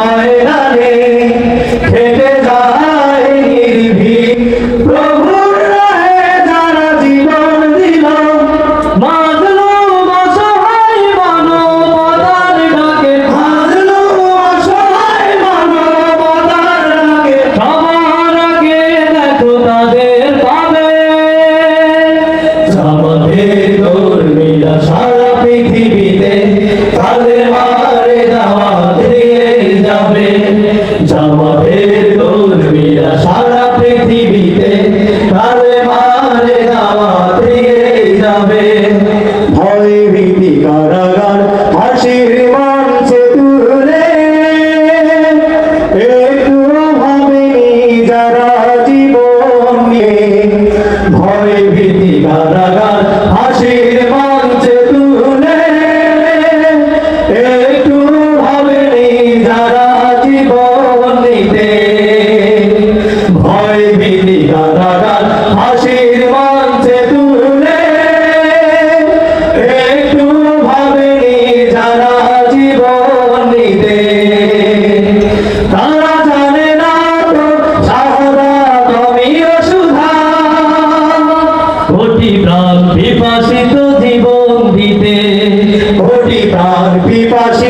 সময় সারা পৃথিবী ভিনি গাধাগার না তো সাহারা অসুধা। কোটি প্রাণ বিপাসিত জীবন দিতে। কোটি প্রাণ বিপাসিত